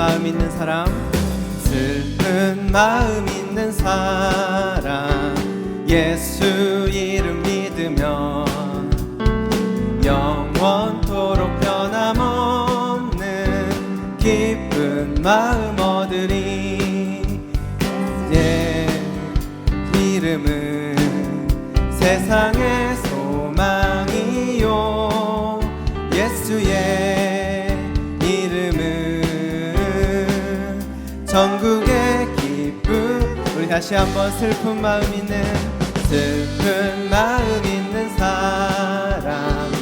마음 있는 사람 슬픈 마음 있는 사람. 예수 이름 믿으면 영원토록 변함없는 기쁜 마음 얻으리. 예 이름은 세상의 다시 한번 슬픈 마음 있는 슬픈 마음 있는 사람.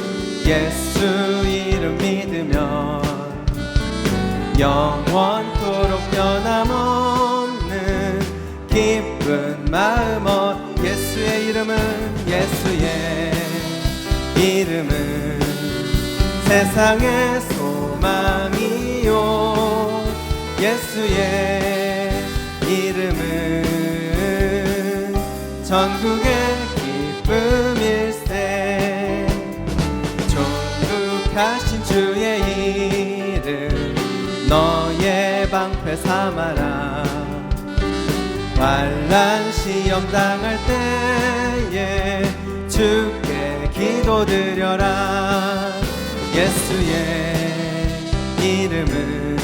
예수 이름 믿으면 영원토록 변함없는 기쁜 마음 얻 예수의 이름은 예수의 이름은 세상의 소망이요. 예수의 전국의 기쁨일세. 존국하신 주의 이름 너의 방패 삼아라. 환란 시험 당할 때에 주께 기도드려라. 예수의 이름은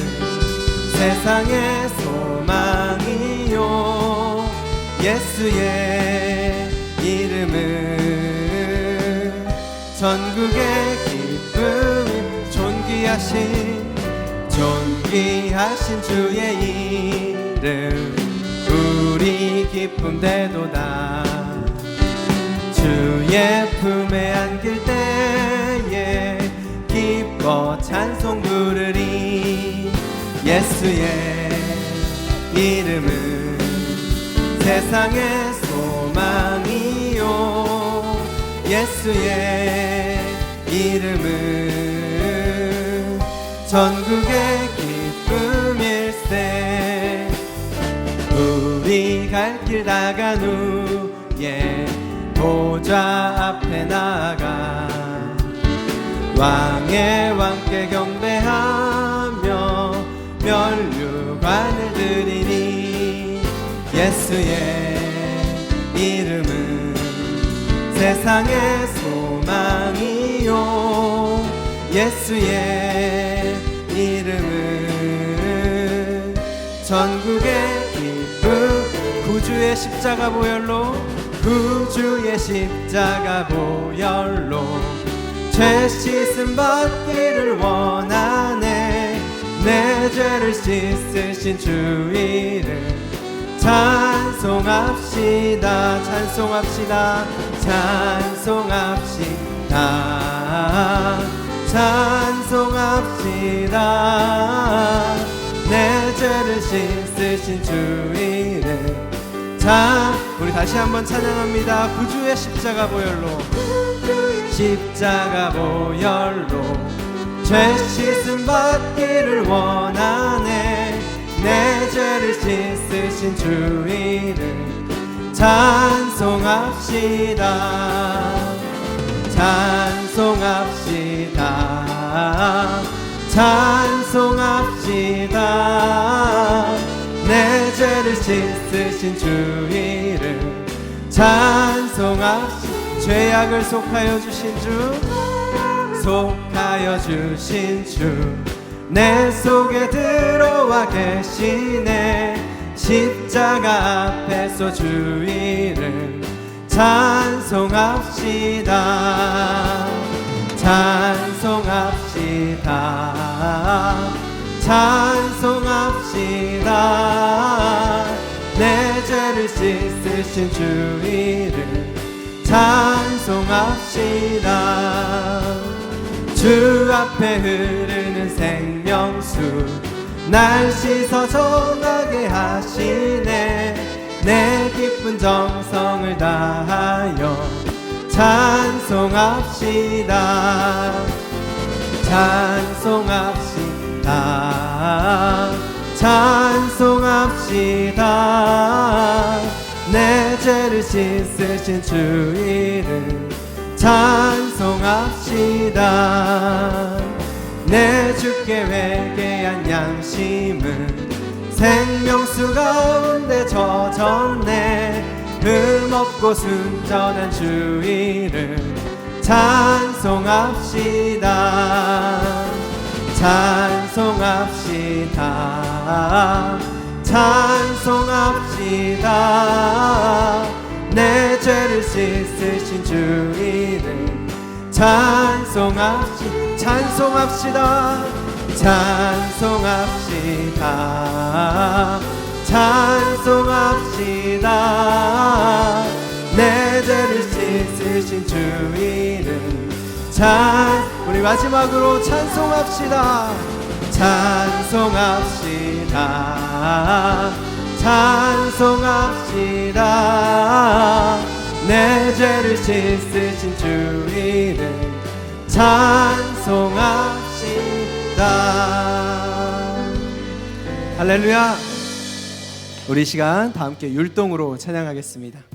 세상의 소망이요. 예수의 전국의 기쁨 존귀하신 존귀하신 주의 이름. 우리 기쁨 되도다. 주의 품에 안길 때에 기뻐 찬송 부르리. 예수의 이름은 세상의 소망이요. 예수의 이름은 전국의 기쁨일세. 우리 갈길 다간 후에 보좌 앞에 나가 왕의 왕께 경배하며 면류관을 드리니 예수의 이름은 세상의 예수의 이름은 전국의 기쁨 구주의 십자가 보혈로 구주의 십자가 보혈로 죄 씻음 받기를 원하네. 내 죄를 씻으신 주 이름 찬송합시다 찬송합시다 찬송합시다 찬송합시다. 내 죄를 씻으신 주 이름 자 우리 다시 한번 찬양합니다. 구주의 십자가 보혈로. 십자가 보혈로. 죄 씻음 받기를 원하네. 내 죄를 씻으신 주 이름 찬송합시다 찬송합시다. 찬송합시다. 내 죄를 씻으신 주 이름. 찬송합시다. 죄악을 속하여 주신 주. 속하여 주신 주. 내 속에 들어와 계시네. 십자가 앞에서 주 이름. 찬송합시다 씻으신 주 이름 찬송합시다. 주 앞에 흐르는 생명수 날 씻어 정하게 하시네. 내 기쁜 정성을 다하여 찬송합시다. 찬송합시다. 찬송합시다 내 죄를 씻으신 주 이름 찬송합시다. 내 주께 회개한 양심은 생명수 가운데 젖었네. 흠없고 순전한 주의를 찬송합시다. 찬송합시다 찬송합시다. 내 죄를 씻으신 주의를 찬송합시 찬송합시다. 찬송합시다. 찬송합시다. 내 죄를 씻으신 주의를 찬 우리 마지막으로 찬송합시다 찬송합시다. 찬송합시다. 내 죄를 씻으신 주의를 찬송합시다. 할렐루야. 우리 이 시간 다 함께 율동으로 찬양하겠습니다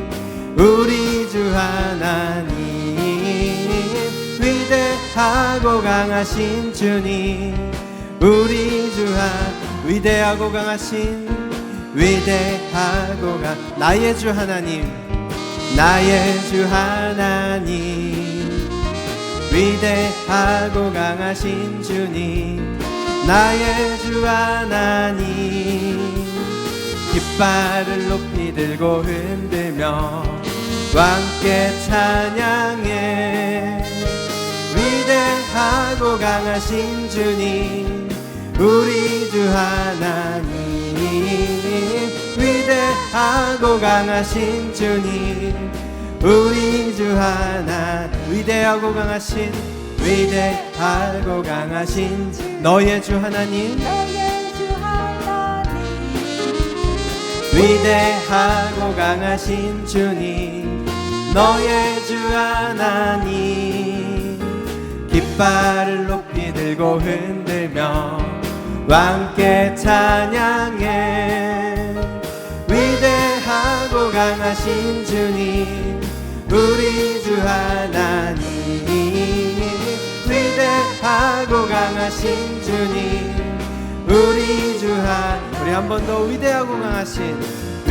우리 주 하나님 위대하고 강하신 주님. 우리 주 하 위대하고 강하신 위대하고 강 나의 주 하나님 나의 주 하나님. 위대하고 강하신 주님 나의 주 하나님. 깃발을 높이 들고 흔들며 왕께 찬양해. 위대하고 강하신 주님 우리 주 하나님. 위대하고 강하신 주님 우리 주 하나 위대하고 강하신 위대하고 강하신 주- 하나님 너의 주 하나님. 위대하고 강하신 주님 너의 주 하나님 깃발을 높이 들고 흔들며 왕께 찬양해. 위대하고 강하신 주님 우리 주 하나님. 위대하고 강하신 주님 우리 주 하, 우리 한 번 더 위대하고 강하신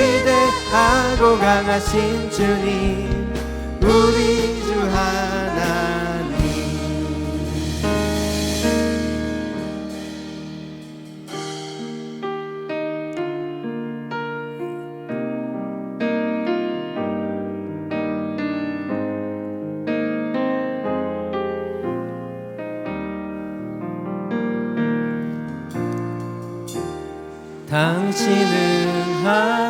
위대하고 강하신 주님 우리 주 하나님. 당신은 하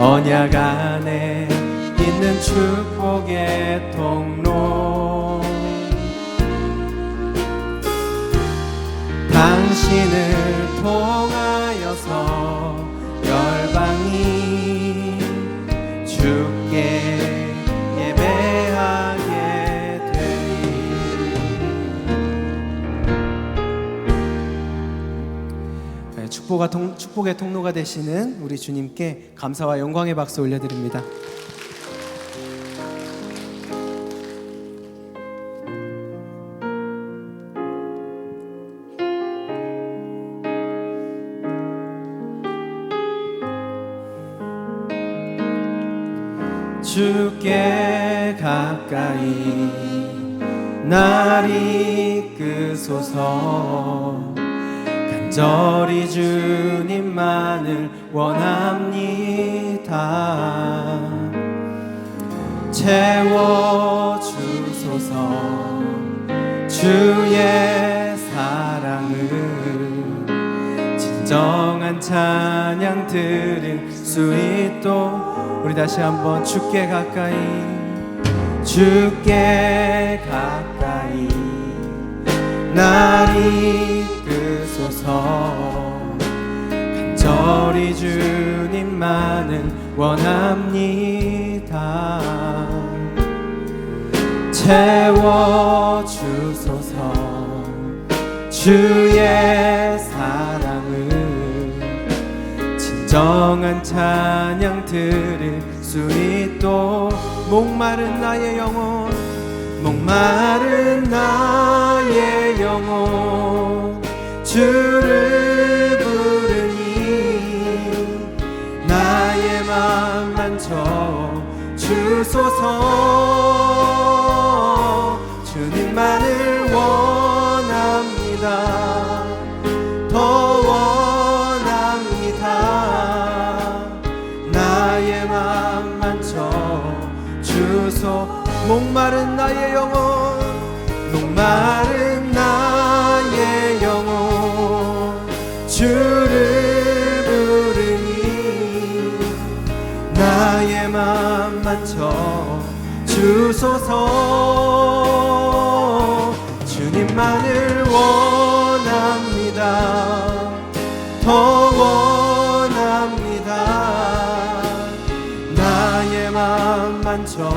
언약 안에 있는 축복의 통로. 당신을 통하여서 축복과 통, 축복의 통로가 되시는 우리 주님께 감사와 영광의 박수 올려드립니다. 주께 가까이 날 이끄소서 간절히 주님만을 원합니다. 채워주소서 주의 사랑을 진정한 찬양 드릴 수 있도록 우리 다시 한번 주께 가까이 주께 가까이. 날이 끄소서. 간절히 주님만을 원합니다. 채워주소서. 주의 사랑을 진정한 찬양 드릴 수 있도록 목마른 나의 영혼 목마른 나의 영혼 주를 부르니 나의 맘 만져 주소서 주님만을 원합니다. 더 원합니다. 나의 맘 만져 주소 목마른 나의 영혼 주소서. 주님만을 원합니다. 더 원합니다. 나의 맘 만져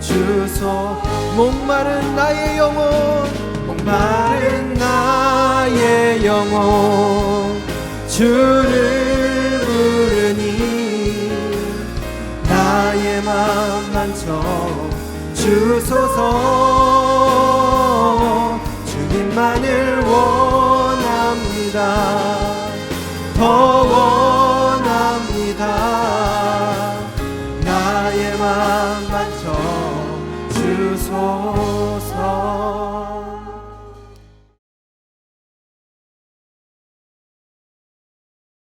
주소. 목마른 나의 영혼 목마른 나의 영혼. 주를 부르니 나의 맘 만져 주소서. 주님만을 원합니다. 더워